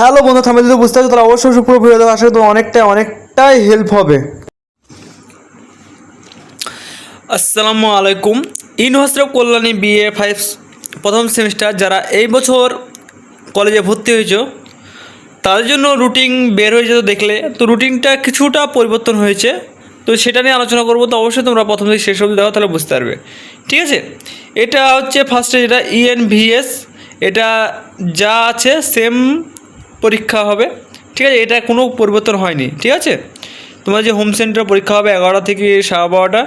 Hello বন্ধু, থামে যদি বুঝতে পারছ তাহলে অবশ্যই পুরো ভিডিও দেখো আসলে তো অনেকটাই অনেকটাই হেল্প হবে। আসসালামু আলাইকুম। University of Kalyani BA five প্রথম সেমিস্টার যারা এই বছর কলেজে ভর্তি হয়েছো, তাদের জন্য রুটিন বের হয়েছে তো দেখলে। তো রুটিনটা কিছুটা পরিবর্তন হয়েছে। তো সেটা নিয়ে আলোচনা করব। তো অবশ্যই তোমরা প্রথম থেকে শেষ অবধি দেখো, তাহলে বুঝতে পারবে। ঠিক আছে? এটা হচ্ছে ফার্স্টে যেটা E ইএনভিএস এটা যা আছে সেম পরীক্ষা হবে, ঠিক আছে? এটা কোনো পরিবর্তন হয়নি, ঠিক আছে? তোমার যে হোম সেন্টার পরীক্ষা হবে এগারোটা থেকে সাড়ে বারোটা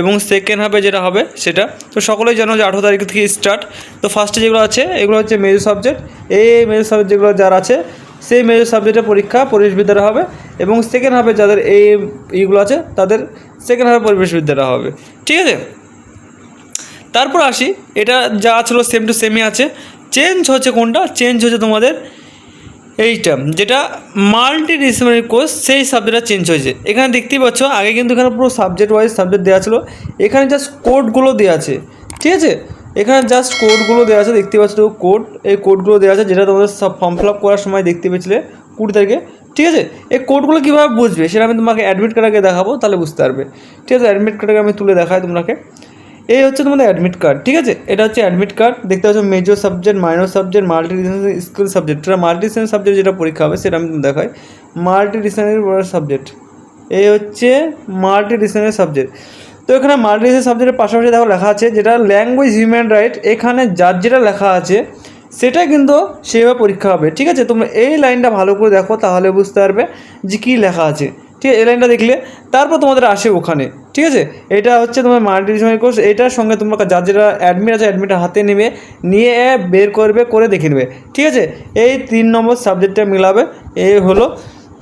এবং সেকেন্ড হাফে যেটা হবে সেটা। তো সকলেই জানো যে আঠেরো তারিখ থেকে স্টার্ট তো ফার্স্টে যেগুলো আছে, এগুলো হচ্ছে মেজর সাবজেক্ট এই মেজর সাবজেক্ট যেগুলো যার আছে, সেই মেজর সাবজেক্টের পরীক্ষা পরিবেশবিদ্যারা হবে এবং সেকেন্ড হাফে যাদের এই ইগুলো আছে, তাদের সেকেন্ড হাফে পরিবেশবিদ্যারা হবে, ঠিক আছে? তারপর আসি, এটা যা ছিল সেম টু সেমই আছে। চেঞ্জ হচ্ছে কোনটা? চেঞ্জ হচ্ছে তোমাদের এইটা, যেটা মাল্টি ডিসিপ্লিনারি কোর্স সেই সাবজেক্টটা চেঞ্জ হয়েছে। এখানে দেখতেই পাচ্ছ, আগে কিন্তু এখানে পুরো সাবজেক্ট ওয়াইজ সাবজেক্ট দেওয়া ছিল। এখানে জাস্ট কোডগুলো দেওয়া আছে। ঠিক আছে? এখানে জাস্ট কোডগুলো দেওয়া আছে দেখতে পাচ্ছ কোড এই কোডগুলো দেওয়া আছে, যেটা তোমাদের সব ফর্ম ফিল আপ করার সময় দেখতে পেয়েছিলে কুড়ি তারিখে। ঠিক আছে? এই কোডগুলো কীভাবে বুঝবে? সেটা আমি তোমাকে অ্যাডমিট কার্ডে দেখাবো, তাহলে বুঝতে পারবে। ঠিক আছে? অ্যাডমিট কার্ডকে আমি তুলে দেখাই তোমাকে। এই হচ্ছে তোমাদের অ্যাডমিট কার্ড ঠিক আছে? এটা হচ্ছে অ্যাডমিট কার্ড দেখতে পাচ্ছ major subject minor subject multi school subject এটা মাল্টি সাবজেক্ট যেটা পরীক্ষা হবে সেটা আমি দেখাই। মাল্টি ডিসিপ্লিনারি সাবজেক্ট এই হচ্ছে মাল্টি ডিসিপ্লিনারি সাবজেক্ট তো এখানে মাল্টি ডিসিপ্লিনারি সাবজেক্টের পাশাপাশি দেখো লেখা আছে যেটা ল্যাঙ্গুয়েজ হিউম্যান রাইট এখানে যার যেটা লেখা আছে, সেটা কিন্তু সেভাবে পরীক্ষা হবে, ঠিক আছে? তোমরা এই লাইনটা ভালো করে দেখো, তাহলে বুঝতে পারবে যে কী লেখা আছে। ঠিক আছে, এই লাইনটা দেখলে। তারপর তোমাদের আসে ওখানে, ঠিক আছে? এটা হচ্ছে তোমার মাল্টিডিসিপ্লিনারি কোর্স এটার সঙ্গে তোমরা যার যেটা অ্যাডমিট আছে অ্যাডমিটটা হাতে নেবে, নিয়ে বের করবে, করে দেখে নেবে, ঠিক আছে? এই তিন নম্বর সাবজেক্টটা মিলাবে এই হলো,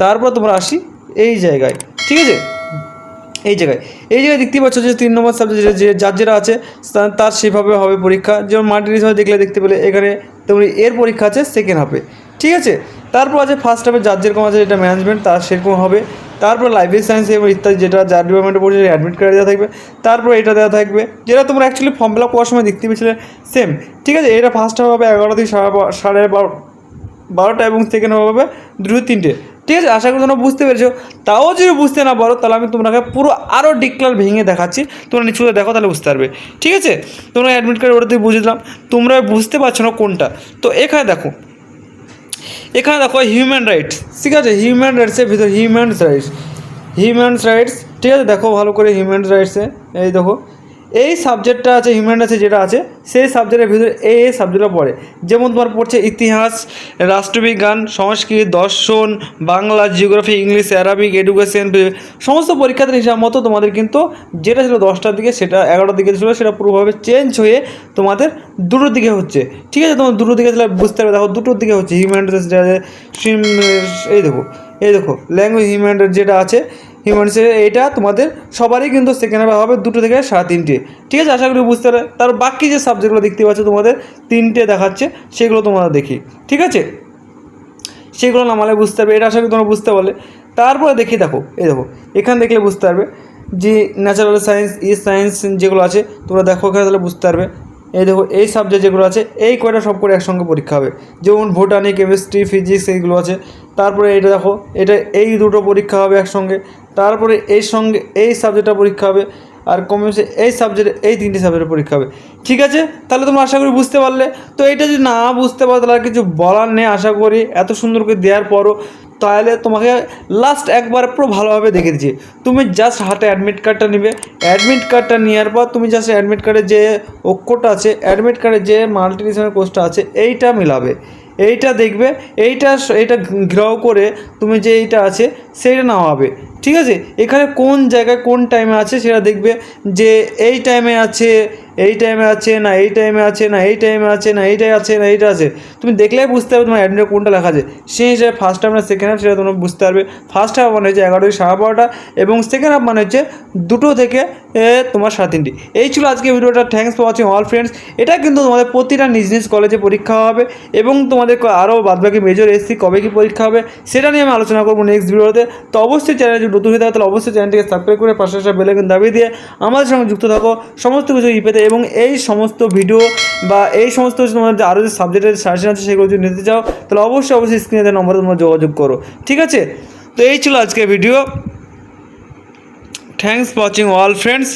তারপর তোমরা আসি এই জায়গায়, ঠিক আছে? এই জায়গায় এই জায়গায় দেখতেই পাচ্ছ যে তিন নম্বর সাবজেক্ট যে যার যেটা আছে, তার সেভাবে হবে পরীক্ষা, যেমন মাল্টি হিসাবে দেখলে দেখতে পেলে, এখানে তেমনি এর পরীক্ষা আছে সেকেন্ড হাফে ঠিক আছে? তারপর আছে ফার্স্ট হাফে যার যেরকম আছে, যেটা ম্যানেজমেন্ট তার সেরকম হবে তারপর লাইব্রেরি সায়েন্স এবং ইত্যাদি যেটা যার ডিপার্টমেন্টে পড়ছে অ্যাডমিট কার্ড দেওয়া থাকবে, তারপর এটা দেওয়া থাকবে। যেটা তোমরা অ্যাকচুয়ালি ফর্ম ফিল আপ করার সময় দেখতে পেয়েছিলে সেম ঠিক আছে, এটা ফার্স্ট হাফ হবে এগারো থেকে সাড়ে বারো বারোটা এবং সেকেন্ড হাফ হবে দুটো তিনটে। ঠিক আছে, আশা করি তোমরা বুঝতে পেরেছ। তাও যদি বুঝতে না পারো, তাহলে আমি তোমাকে পুরো আরও ডিক্লার ভেঙে দেখাচ্ছি। তোমরা নিচুতে দেখো, তাহলে বুঝতে পারবে। ঠিক আছে, তোমরা অ্যাডমিট কার্ড ওটাতে বুঝে দিলাম। তোমরা বুঝতে পারছ না কোনটা। তো এখানে দেখো এখানে দেখো হিউম্যান রাইটস ঠিক আছে হিউম্যান রাইটসের ভিতরে হিউম্যান রাইটস হিউম্যান রাইটস ঠিক আছে, দেখো ভালো করে হিউম্যান রাইটসে এই দেখো। এই সাবজেক্টটা আছে হিউম্যান রাইটসে যেটা আছে সেই সাবজেক্টের ভিতরে এই এই সাবজেক্টটা পড়ে। যেমন তোমার পড়ছে ইতিহাস রাষ্ট্রবিজ্ঞান সংস্কৃত দর্শন Bangla geography English Arabic education সমস্ত পরীক্ষাতে হিসাব মতো তোমাদের কিন্তু যেটা ছিল দশটার দিকে সেটা এগারোটার দিকে ছিল সেটা পুরোভাবে চেঞ্জ হয়ে তোমাদের দুটোর দিকে হচ্ছে। ঠিক আছে তোমার দুটোর দিকে তাহলে বুঝতে পারবে দেখো দুটোর দিকে হচ্ছে হিউম্যান আছে, এই দেখো এই দেখো ল্যাঙ্গুয়েজ হিউম্যান যেটা আছে হিউম্যানসের এইটা তোমাদের সবারই কিন্তু সেকেন্ড হাফে হবে দুটো থেকে সাড়ে তিনটে। ঠিক আছে? আশা করি বুঝতে পারে, তার বাকি যে সাবজেক্টগুলো দেখতে পাচ্ছ তোমাদের তিনটে দেখাচ্ছে, সেগুলো তোমরা দেখি। ঠিক আছে? সেগুলো নামালে বুঝতে পারবে, এটা আশা করি তোমরা বুঝতে পারলে। তারপরে দেখি, দেখো, এই দেখো, এখানে দেখলে বুঝতে পারবে যে ন্যাচারাল সায়েন্স ই সায়েন্স যেগুলো আছে, তোমরা দেখো এখানে তাহলে বুঝতে পারবে। এই দেখো, এই সাবজেক্ট যেগুলো আছে, এই কয়টা সব করে একসঙ্গে পরীক্ষা হবে। যেমন ভুটানি কেমিস্ট্রি ফিজিক্স এইগুলো আছে। তারপরে এটা দেখো, এটা এই দুটো পরীক্ষা হবে একসঙ্গে। তারপরে এই সঙ্গে এই সাবজেক্টটা পরীক্ষা হবে, আর কমার্সে এই সাবজেক্ট এই তিনটি সাবজেক্টের পরীক্ষা হবে। ঠিক আছে? তাহলে তোমরা আশা করি বুঝতে পারলে। তো এটা যদি না বুঝতে পারো, তাহলে আর কিছু বলার নেই, আশা করি এত সুন্দর করে দেওয়ার পরও। তাহলে তোমাকে লাস্ট একবার পুরো ভালোভাবে দেখে দিচ্ছি। তুমি জাস্ট হাতে অ্যাডমিট কার্ডটা নিবে। অ্যাডমিট কার্ডটা নেওয়ার পর তুমি জাস্ট অ্যাডমিট কার্ডের যে অক্ষরটা আছে অ্যাডমিট কার্ডের যে মাল্টিনেশনাল কোর্সটা আছে, এইটা মিলাবে। এইটা দেখবে, এইটা এইটা গ্রহ করে তুমি যে এইটা আছে, সেইটা নেওয়া হবে। ঠিক আছে? এখানে কোন জায়গায় কোন টাইমে আছে সেটা দেখবে যে এই টাইমে আছে এই টাইমে আছে, না এই টাইমে আছে, না এই টাইমে আছে, না এইটাই আছে, না এইটা আছে। তুমি দেখলেই বুঝতে পারবে তোমার অ্যাডমিটে কোনটা লেখা আছে। সেই হিসেবে ফার্স্ট হাফ না সেকেন্ড হাফ সেটা তোমরা বুঝতে পারবে। ফার্স্ট হাফ মানে হচ্ছে এগারো থেকে সাড়ে বারোটা এবং সেকেন্ড হাফ মানে হচ্ছে দুটো থেকে তোমার সাড়ে তিনটি। এই ছিল আজকে ভিডিওটা। Thanks for watching all friends এটা কিন্তু তোমাদের প্রতিটা নিজ নিজ কলেজে পরীক্ষা হবে এবং তোমাদের আরও বাদবাকি মেজর এসসি কবে কি পরীক্ষা হবে সেটা নিয়ে আমি আলোচনা করব নেক্সট ভিডিওতে। তো অবশ্যই চ্যানেল যদি নতুন হয়ে থাকে, তাহলে অবশ্যই চ্যানেলটিকে সাবস্ক্রাইব করে পাশে পাশে বেলে কিন্তু দাবি দিয়ে আমাদের সঙ্গে যুক্ত থাকো। সমস্ত কিছু ই পেতে এবং এই সমস্ত ভিডিও বা এই সমস্ত তোমাদের আরও যে সাবজেক্টের সাজেশন আছে সেগুলো যদি নিতে চাও, তাহলে অবশ্যই অবশ্যই স্ক্রিনে নম্বরে তোমরা যোগাযোগ করো। ঠিক আছে? তো এই ছিল আজকে video thanks watching all friends